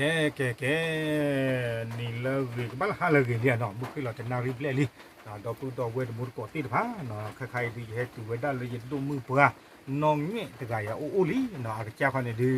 ကဲကဲကဲနီလောဝေကဘလဟာလကေဒီနော်ဘုခိလတနာရီပလေလီနော်တော့ပူတော့ဝဲတမုတ်ကိုတိတပါနော်ခခိုင်ဒီဟဲတူဝဲတာလေတုံမှုပွားနောင်ငဲ့တကရအိုအိုလီနော်အကြခနဲ့ဒီ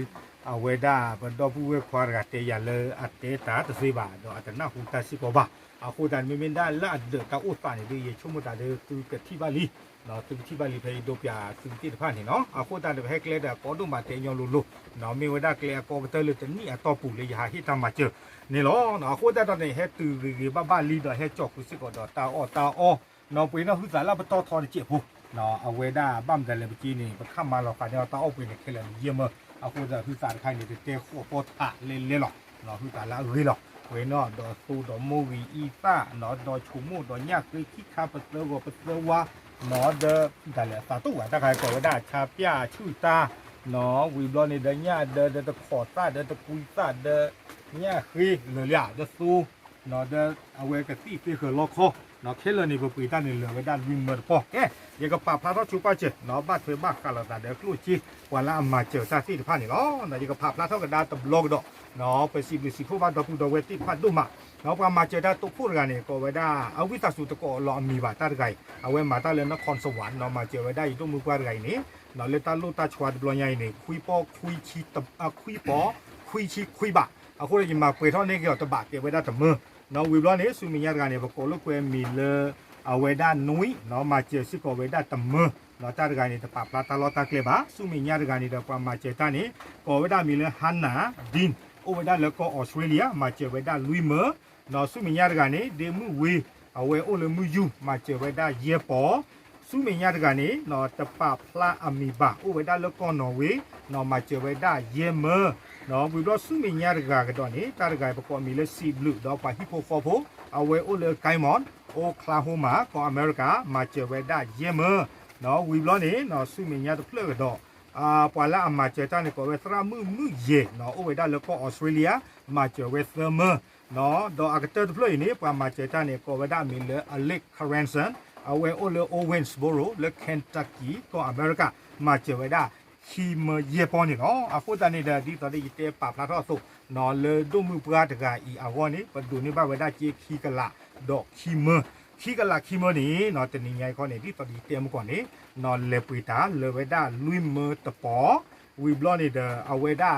အဝဲတာဘတော့ပူဝဲခွာရတဲ့ရလေအတေတာတစီပါတော့အတနာဟူတာစီပေါ်ပါအခုတန်မင်းမင်းဒါလာဒတာဥပ္ပါနေဒီချုံမတာတဲ့သူကတိပါလီနော်သူတိပါလီဖဲတို့ပြသူတိတဖာနေနော်အခုတန်တဖဲကလဲတာကောတုမာတင်းညောလူလူနော်မေဝဒကလဲကောကတလူတနီအတော့ပူလေရဟိတမချေနေလောနော်အခုတတနေဟဲသူရီဘဘလီတော့ဟဲကြောက်ခုစစ်ကောတော့တာအော်တာအော်နော်ပွေနော်ဟုစားလာပတော်ထော်ချေဘူးနော်အဝေဒဘမ်တယ်လေပကြီးနေပခမလောကနေတော့တာအော်ပွေနေခဲလေရေမအခုတဟုစားခိုင်းနေတဲ့တဲခိုပေါ်ထလေလေလောနော်ဟုစားလာရီလောဝေနော်တော့သူတော့မူဝီဤပနော်တော့ချုံမို့တော့ညကိခိခပစလောပစလောဝါหมอเดแต่ละสาตุหวตะไครก็ได้ชาปยาชื่อตาหนอวิบลอนี่เดเนี่ยเดเดตะขอตาเดตะกุยตาเดเนี่ยคือเลยอะเดสู้หนอเดเอาไว้กับที่ที่เคยล็อกคอนาะเคลนี่ก็ปีด้านนี้เหลือไวปด้านวิ่งมดพอเอ๊ยังก็ปาพาเราชูป้าเจเนาะบ้านเพื่อบ้านกาลต่เดี๋ยวครูจีวันละมาเจอซาซี่ผ่านนี่เนาะยังก็ปาพาเท่ากับดาตบลงดอกเนาะไปสิบหือสิบผู้บ้าดอกผู้ดอกเวทีผ่านดูมาเนาะวามมาเจอได้ตุ๊กพูดกันนี่ก็ไว้ได้เอาวิตาสุตโกรอมีบาตาไก่เอาเว้มาตาเลืนครสวรรค์เนาะมาเจอไว้ได้ตุ้มือกว่าไก่นี่เนาะเลตาลูตาชวาดบลอยใหญ่นี่คุยปอคุยชีตบอ่ะคุยปอคุยชีคุยบะเอาคนเรายิ่งมาเปิท่อนี้เกี่ยวตบบะเก็บไว้ได้แต่มือနော်ဝေဘလနေဆူမီယတ်ကနေဘကောလကွဲမီလအဝေဒနွိနော်မာချေစီကောဝေဒတမလောတာဂာနီတပပလာတာလောတာကလေပါဆူမီယတ်ဂာနီတပမာချေတာနေကောဝေဒမီလဟန်နာဒင်းအိုဝေဒလကောအော်စတြေးလျမာချေဝေဒလူမနော်ဆူမီယတ်ဂာနီဒေမူဝေအဝေအိုလမူယူမာချေဝေဒယေပေါ်စုမင်ရတကနေနော်တပဖလာအမီပါဥဝဒလကောနော်ဝေနော်မချေဝဒယေမနော်ဘူတော့စုမိညာရကာကတော့နေတာရကာပကောမီလဲစီဘလူးတော့ပါဟီပိုဖော်ဖိုအဝဲအိုလဲကိုင်မွန်အိုကလာဟိုမာကောအမေရိကာမာချေဝဲဒါယေမနော်ဝီဘလောနေနော်စုမိညာတဖလက်တော့အာပွာလာအမာချေတန်ကိုဝဲသရာမှုမှုယေနော်အိုဝဲဒါလကောဩစတြေးလျမာချေဝဲသမနော်ဒေါ်အကတတဖလက်နေပွာမာချေတန်ကိုဝဲဒါမီလဲအလက်ခရန်ဆန်အဝဲအိုလဲအိုဝင်းစ်ဘိုရိုလဲကန်တက်ကီ ကောအမေရိကာမာချေဝဲဒါฮีเมเยปอนี่เนาะอาฟุตานี่เดดีตอนนี้เตปาพลาทอสุนอเลดุมือปราตกาอีอาวอนี่ปดูนี่บ้าเวดาเจคีกะละดอกฮีเมคีกะละคีเมนี่เนาะตะนี่ใหญ่ก่อนนี่ดีตอนนี้เตมก่อนนี่นอเลปุยตาเลเวดาลุยเมตะปอวีบลอนี่เดอเวดา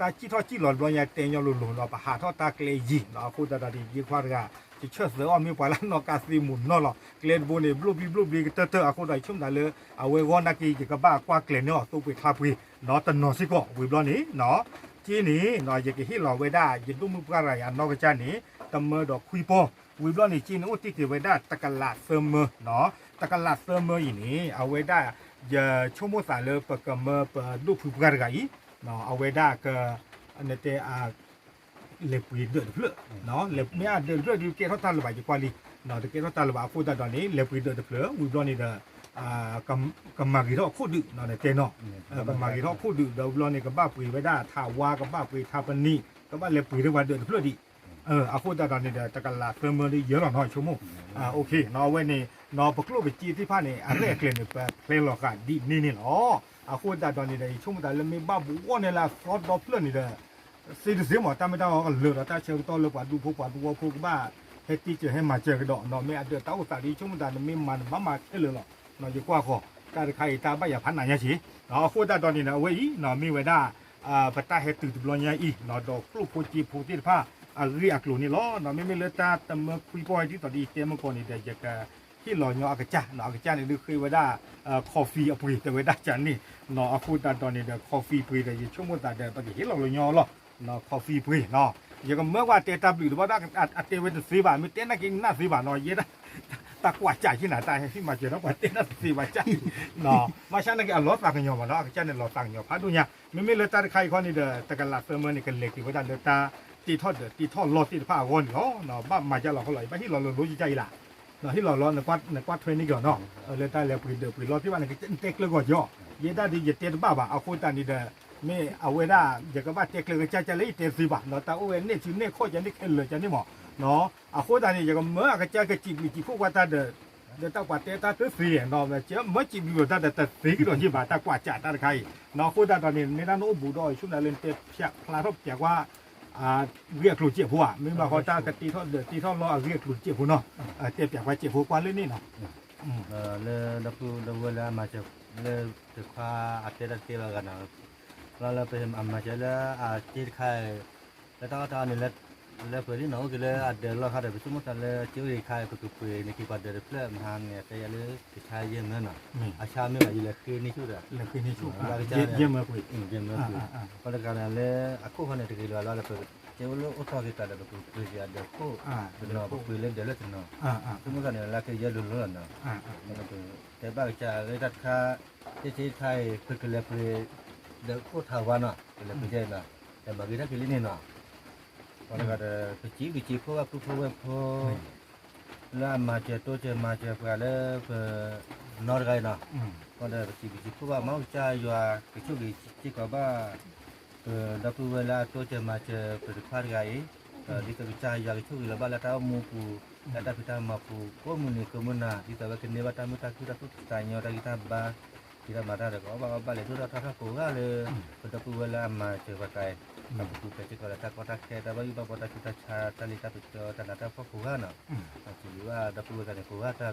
ตาจีทอจีหลอดลอยเตียงยอลุลุนอปะหาทอตาเกลยีนอคูตาตาดียีควาดกาจิเชื่อเสืออมีปลานอกาซีมุนนอหรอเกลนบุนีบลูบีบลูบีเตอเตออาคูได้ชุ่มได้เลยเอาเววอนากีจิกบ้ากว่าเกลนเนาะตุกไปคาปุยนอตันนอสิกอวิบลอนี้นอจีนี้นอยิกฮิหลอเวด้ายินตุมุปการายานอกจานี้ตะเมอดอกคุยปอวิบลอนี้จีนอุติกิเวด้าตะกะลาเซมเมอนอตะกะลาเซมเมออีนี้เอาเวด้ายะชั่วโมงสาเลปะกะเมอปะดูผู้การกาอีနော်အဝေဒကအနတေအာလေပွေဒဒဖလနော်လေမြာဒဒဒကေရတာလဘကြီးကွာလီနော်တကေရတာလဘအခုတတော်နေလေပွေဒဒဖလဝီဘလနီဒအာကမ်ကမ်မာဂီရောခုဒနော်နေတေနော်ကမ်မာဂီရောခုဒဒဘလနီကဘပွေဝဒါထာဝါကဘပွေထာပနီကဘလေပွေဒဝဒဒဖလဒီเอออาคูตาตอนนี้ตะกะลาเฟมเมอร์เยอะหน่อยชั่วโมงอ่าโอเคนอเว้ยนี่นอปกลุบจีที่ผ้านี่อะไรเกลนไปเพลงหรอกอ่ะดีนี่นี่อ๋ออาคตตอนนี้เลยช่วงตอนเรามีบ้าบัวเนี่ยละฟลอตดอปเลนนี่เด้อซีดเสียหมดตาไม่ต้องเอาเลือตาเชิงต่อเลือกว่าดูผวกว่าดูว่าพวกบ้าเฮตีเจะให้มาเจอกระดอกนอนไม่อาเดือดเต้าอุตส่าห์ดีช่วงตอนนี้มีมันบ้ามาเอ๋อหรอกนอนอยู่กว่าข่อการใครตาบ้าอย่าพันหน่ายฉีนอนคู่ตาตอนนี้นะเว้ยนอนมีเวลาอ่าปัตตาเฮตีจุบลอยยังอีนอนดอกกลุ่มโพจีโพจีผ้าอ่าเรียกกลู่นี่ล้อนอนไม่ไม่เลือดตาแต่เมื่อคุยปล่อยที่ตอดนีเตรียมมาก่อนนี่เด็กจะที่หล่อเนาะอากาจ้าหลอนอากาจ้าเนี่ยดูคือว่าได้คอฟฟี่อปุยแต่ว่าได้จานนี่หลอนอาคูดัาตอนนี้เดี๋ยวคอฟฟี่ปุยแต่ยี่ช่วโมงตาเดี๋ยวปกติหล่อนยอหรอหลอนคอฟฟี่ปุยเนาะยังก็เมื่อว่าเตะตับหรือว่าได้อัดเตเวนสีบาทไม่เต้นนักกินน่าสีบาทนอยเยอะ็ดตากว่าจ่ายที่ไหนตายที่มาเจอแล้วกว่าเต้นนักสีบาทจ่าเนาะมาชั้นนักกินหลอดตังยอมาเนาะอาจาเนี่ยหลอดงเกาะพัดดูเนี่ยไม่ไม่เลืตาใครคนนี้เดี๋ยวแต่กันหลับเสมอเนี่ยกันเล็กอยู่ว่าได้เลตาตีทอดเด้อตีทอดหลตีผ้าวนเนาะบ้ามาจะหลอกเขาเลยบ้ที่หลอดหลอดใจละเราที่เราอร้อนในควัดในควัดเทรนนิ่งก่อนเนาะเออเลต้าแลยวปืนเดือปืนร้อที่ว่าในเต็กเล็กกว่าย่อยี่ด้าดีเจ่ดเต็มบ้าบ่าเอาคนตานี่เดอไม่เอาเว้าเดี๋ยวก็ว่าเต็กเล็กจะจะเลยเต็มสิบบ่าเราต่โอเว้นี่ยชิ้นนี่ยโคตรจะนี่เคลื่อนเลยจะนี่หมอเนาะ เอาคนตานี่เดยวก็เมื่อก็จะก็จิบจีบคู่กว่าตาเดอเดอตากว่าเตะตาตื้อเสียเนาะเจ้าเมื่อจีบอยู่ตาแต่ตีกี่ดวงที่บ่าตากว่าจัดตาใครเนาะคนตาตอนนี้ไม่ได้โน้บูดอยช่วนั้นเล่นเต็มเพียพลาดรบเกี่ว่าอาเรียกหลุดเจี๊ยบหัวมีบางคนตากตีทอดเดือดตีทอดรอเรียกหลุดเจี๊ยบหัวเนาะอเจี๊ยบแปลกไปเจี๊ยบหัวกวนเลยนี่เนาะอเออเลอราพูเราเวลามาจะเลอจะคว้าอาเจรักเกี่ยวกันเนาะเราเราไปทำอามาจะเลออาเจรใครแล้วต้องตอนนี้แล้เล้วเพื่อนที่หนูก็เลยอัดเดินเราค่ะเดินไปชุมชนเลยจิ้วใครก็ตุกเปยในกี่ปัดเดินเพื่อนมหันเนี่ยแต่ยังเลืมกิชายเยี่ยมนั่นน่ะอาชาไม่ไหวอยู่แล้วคืนนี่ชุดอะแล้วคืนนี่ชุดเยี่ยมเมื่อคุยเยี่ยมเมื่อคุยเพราะการนั้นเลยอากูคนนี่ยถึกเราเราเปิดเจ้าลูกอุตส่าห์กิจกปรเด็กคุยกันเด็กคู่เป็นเราคุยเล่นเดี๋ยวเล่นเนาะสมมกันเนี่ยเราเคยเยอะลุ่นล้่นเนาะม่นก็คือแต่บางจะเลยตัดคาที่ที่ไทยเือนเลยเพื่อเด็กคู่าวันเนาะเลยเพือนนาะแต่บางทีถ้าคือเล่นนาะ我那个的是几几铺啊，铺铺啊铺。那马街多街马街过来了个哪个呢？我那几几铺啊，毛家有啊，给出给几个吧。呃，那铺了多街马街不是快个耶？呃，你个家有啊，给出给了吧，那他木铺。Kata hmm. hmm. kita mampu komuni komuna kita bakin dewa tamu tak kita tu tanya orang kita bah kita marah kau bang balik tu dah tak kurang le hmm. kita pun lama ุกตักาตะเบบตชาตนิตตตกาฟูนะจว่าดับูนูาดนะ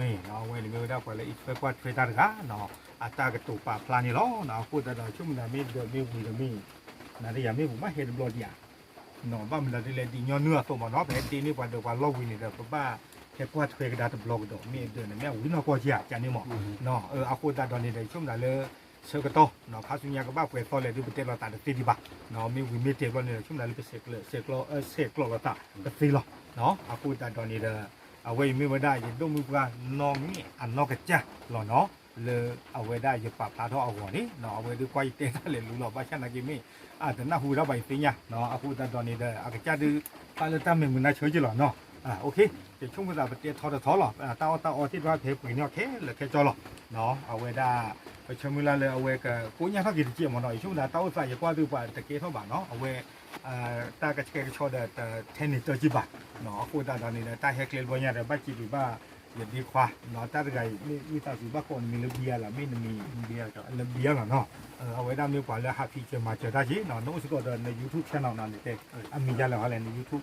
นี่เวลดกอีกวฟตาร์กานะอัตากตุปาพลานิโลนะพูดได้ชุมนามีเดมีวิมีนารยามีบุมาเห็นบลดยเนะบ้ามันได้เลดิยอนเนื้อตัวมันเนาะเป็นดีนี่ว่เดี๋ยวว่าลวินเดบ้าแค่วาดเคยกระดาษบล็อกดอกมีเดือนแม่หุ่นนก็ิญญาณจานี่หมอเนาะเอออาคุณตาตอนนี้ได้ชุมนาเลยစေကတော့နော်ခါစုညာကပါခွဲတော်လေဒီပတေလာတာတေဒီပါနော်မီဝီမီတေဘနဲ့ရှင်လာလေးပစက်ကလစက်ကလစက်ကလတာပစီလောနော်အခုတာတော်နေတဲ့အဝေးမီဝဒရေတို့မူကနော်မီအနောက်ကကြလောနော်လေအဝေဒရပပါတော့အော်နိနော်အဝေဒီကိုက်တဲလေလူလောပါချနာကိမေအာဒနာဟူရပိုင်ပညာနော်အခုတာတော်နေတဲ့အကကြဒီပါလတမေမနာချိုးကြလောနော်อ่าโอเคเดี๋ยวช่วงเวลาไปเตะทอดทอหรออ่าตาตาออที่ว่าเพลปุ๋ยเนี่ยโอเคเหลือแค่จอหรอเนาะเอาไว้ได้ไปชมเวลาเลยเอาไว้กับกูเนี่ยถ้ากินเจียมหน่อยช่วงเวลาเต้าใส่กว่าดูป่าตะเกียเท่าบ่าเนาะเอาไว้อ่าตากระเชกชอดแต่เทนนิสตัวจีบะเนาะกูตาตอนนี้ตาแฮกเลนบอลเนี่ยแต่บ้าจีบบ้าอย่าดีควาเนาะตาตะไกมีมีตาสีบ้าคนมีระเบียล่ะไม่มีระเบียก็ระเบียล่ะเนาะเอาไว้ได้มีกว่าแล้วฮะพี่จะมาเจอได้จีเนาะน้องสกอตในยูทูบ channel นั่นเองอ่ะมีจะแล้วอะไรในยูทูบ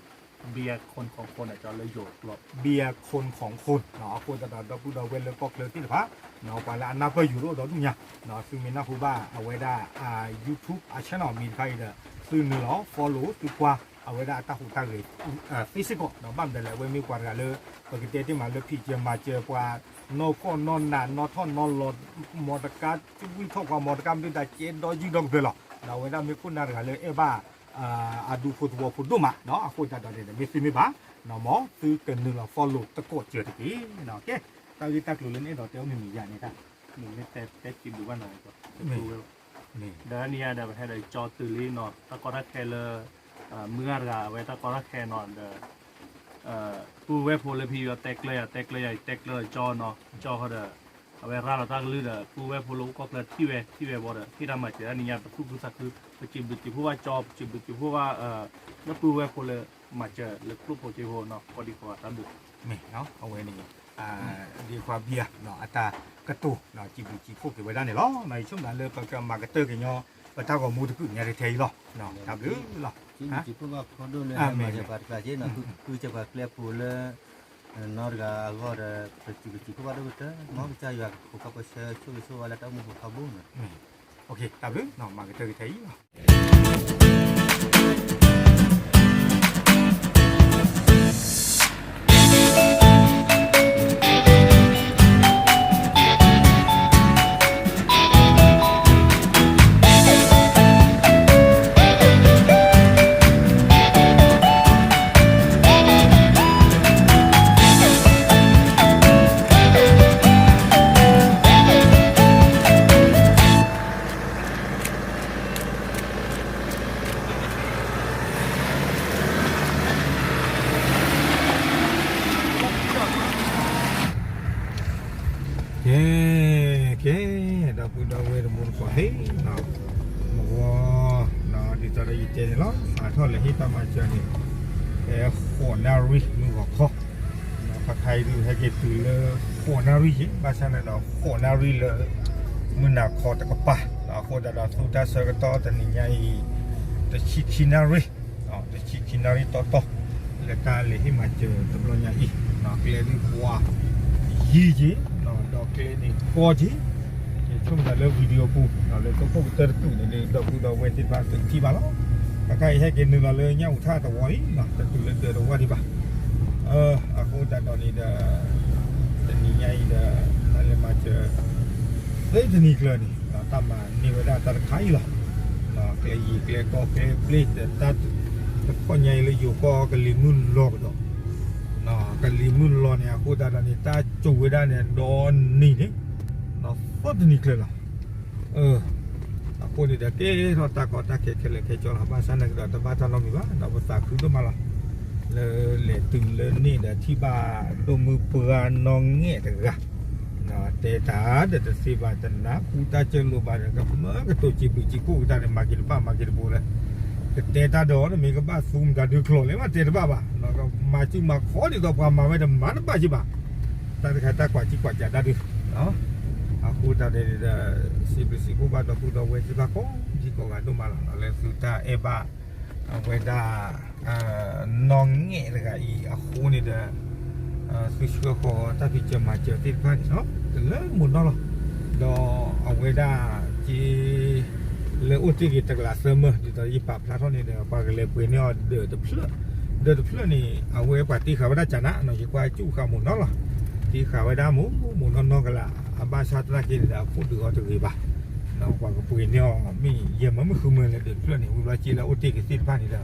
เบียคนของคนอาจจะระโยชน์หรอกเบียคนของคนเนาะคนตละดดอกพูดอาเวลเลยก็เคลื่อนที่หรือพะเนาะไปแล้วนับไปอยู่รู้ดัวทุกอย่างเนาะซึ่งมีนักผู้บ้าเอาไว้ได้อ่ายูทูบอาช่องมีใครเด้อซึ่งเนาอฟอลโล่ตัวกว่าเอาไว้ได้ตาหูตาเลยอ่าฟิสิกส์เนาะบ้านเดนเลยเว้นมีกว่ากันเลยปกติที่มาเลือกพี่เจียมมาเจอกว่าโนก็นอนนานนอท่อนนอนหลอดมอตการ์ดวิ่งท่อกว่ามอตการ์ด้วยแต่เจนดอยิ่งดังเลยหรอเราไว้ได้มีคุ้น่นกันเลยเอ้บ้าอะดูฟุตบอลฟุตดูมาเนาะพูดจะโดนเดี๋ยวมีฟิล์มบ้างเนาะมองตื่นกันหนึ่งเราฟอลล์ตะโกนเจอทีเนาะโอเคตอนที่ตักหลุดเล่นเนี่เราเจ้ามีมีอย่างนี้ครับนีแต่แต่กินดูว่าหน่อยก็ดูวนี่เดี๋ยวนี้เดี๋ยวให้เดี๋ยจอตื่นลีนเนาะ ตะกอนแคลเมื่อระไวตะกอนแคลนอนเดี๋ยวเผู้เวฟโพลีพีว่าเต็กเลยอะแตกเลยใหญต็กเลยจอเนาะจอเขาเดี๋ยวเอาไว้ร่าเราตั้งลื่นอ่ะผู้ไว้พลุก็เกิดที่เวที่เวบอดอ่ะที่ทำมาเจอนี่ยาผู้ผู้สักคือจิบุจิผู้ว่าจอบจิบุจิผู้ว่าเอ่อแล้วผู้ไว้เลยมาเจอหรือครูโพรเจโฮเนาะพอดีกว่าตั้งดึกไม่เนาะเอาไว้นี่อ่าดีกว่าเบียเนาะอัตรากระตุเนาะจิบุจิผู้เก็บไว้ได้เนาะในช่วงนั้นเลยก็จะมาเกตเตอร์กันเนาะปาทชาชนมูดกุเงาเทยเนาะเนาะครัหรือเนาะจิบุจิผู้ว่าคนดูเนี่ยมาจากปากกาเนเนาะคือจะปากแกลบผู้เลย norga agor peti peti ko baru bete mau e i t a ya buka p a s e a itu i t s o a l a tahu mau buka bun oke t a p m no mak kita kita iya ว่าเฮ้เนาะมัวเนาะดิจอดอีเจนเนาะมาทอดเลยที่ตามมาเจอนี่แอ่ขวนนาริมือของเขาเนาะภาษาไทยดูให้เกิดตื่นเลยขวนนาริภาษาไหนเนาะขวนนาริเลยมือหนักคอตะกปะเนาะโคตรดาทุดาเซอร์กต่อแต่นี่ไงแตะชิชินาริเนาะตะชิชินาริต่อต่อเลยกาเลยที่มาเจอตำรวจใหญ่เนาะเกลียดีกว่ายี่จีเนาะดอกเกลียดกว่าจี નાલે video કુ નાલે તો કુ તરતું ને દો કુ દો વેતી પા તી બાલો કાકા હે કે ને નાલે ન્યા ઉઠા તો હોય ના તરતું લે દેરો વાડી બા અ આ કો તા તો ની દા તની ન્યા દા નાલે માચ લે તની ક્લે ની તા મા ની વડા તર ખાઈ લા ના ક્લે ઈ ક્લે કો ક્લે પ્લીટ તા તો ન્યા લે યુ કો કે લી મુન લોક દો นากันลิมุนรอเนี่ยกูดาดานิตาจูได้เนี่ยดอนนี่เนี่ย पद निकलेला कोणी द्या ते होता कोता के केले के चोर हा बासा नग दा बाता नो मिवा दा बता खु दो माला ले ले तिंग ले नि दा थी बा दो मु पुरा नो nge da ga na te ta da da si ba da na ku ta che lu ba da ga ma ga to chi bu chi ku ta ne ma ki ba ma ki bu la te ta do ne mi ga ba sum da du klo le ma te ba ba na ga ma chi ma kho ni do ba ma ma da ma ba chi ba ta ta ka ta kwa chi kwa cha da du เนาะ kuda dari da sibisi kuba da kuda we tiba ko jiko ga do mala le suta eba we da nongi ga i akuni da susu ko ta bi che ma che ti ka no le mu no lo do we da ji le uti ki ta la sema di ta i pa pla to ni da pa le pe ni o de de pla de de pla ni a we pa ti kha ba da chana no ji kwa chu kha mu no lo ti kha ba da mu mu no no ga la ambassadrakila kudigotogiba nakwanga puinio mi yema mi khumele de plani ula chila uti ki sit pani da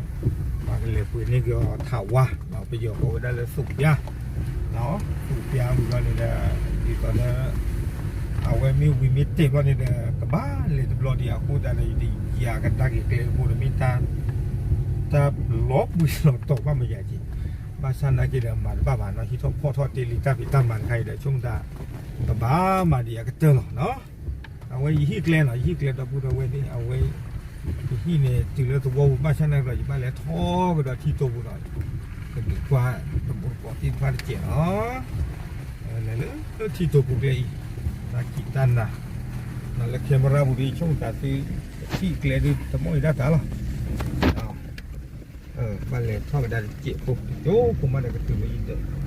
magile puini gyo thawa ma pe yo ko da le sukya no sukya ula le da di kana awe mi wi mi te ko ne da kaba le de blodi aku da le di ya ka ta ki kle bu mi ta ta lop bu lop to pa ma ya ji บ้านชั้นนักเรียนมันบ้านบ้านเราที่ทอดพ่อทอดตีลิตาพิตามันใครเดี๋ยวช่วงตาဘဘာမာဒီယာကတဲလောနော်အဝေးဟိကလဲနော်ဟိကလဲတော့ပူတော့ဝဲနေအဝေးဟိနေတူလဲသဘောဘာချန်နေတော့ဒီမလဲထောကတော့ထီတော့ဘူးတော့ဒီကွာတော့ဘူးပေါ့ဒီဖာကျနော်လဲလဲတော့ထီတော့ဘူးကလေးဒါကိတန်နာနော်လက်ကင်မရာဘူးဒီချုံတာစီဟိကလဲဒီတမောရတာလားเออมาเลยท่อไปได้เจ็บปุ๊บโยกูมาได้ก็ตื่นมาอีกเด้อ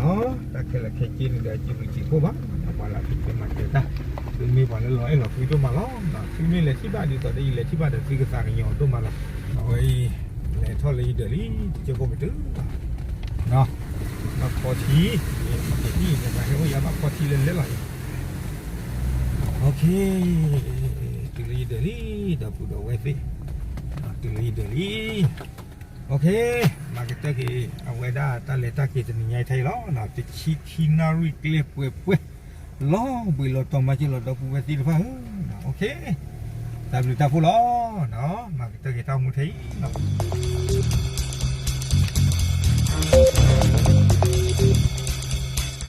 နော်တက်ခက်လက်ခက်ကြီးနေတဲ့ကြည့်လို့ကြည့်ဖို့ပါဘာလာဖြစ်မှာကြတာဒီမေးပါလေလောအဲ့တော့ဖီတို့မလားနော်ဖီမေးလက်ရှိပါတယ်ဆိုတော့ဒီလက်ရှိပါတယ်ဒီကစားကြီးအောင်တို့မလားဟိုလေထော်လေးတယ်လीကျေဖို့မတူနော်မခေါ်တီဒီဒီကဟိုရမခေါ်တီလဲလဲလာโอเคတူလီတယ်လीဒါပူတော့ဝဲဖေးတူလီတယ်လी Okay, magitaki aweda taleta kitni nyai thai lo na ti chi kinari klep we we lo bi lo to ma chi lo do pu we ti pha okay. Ta lu ta pu lo no magitaki ta mu thai no.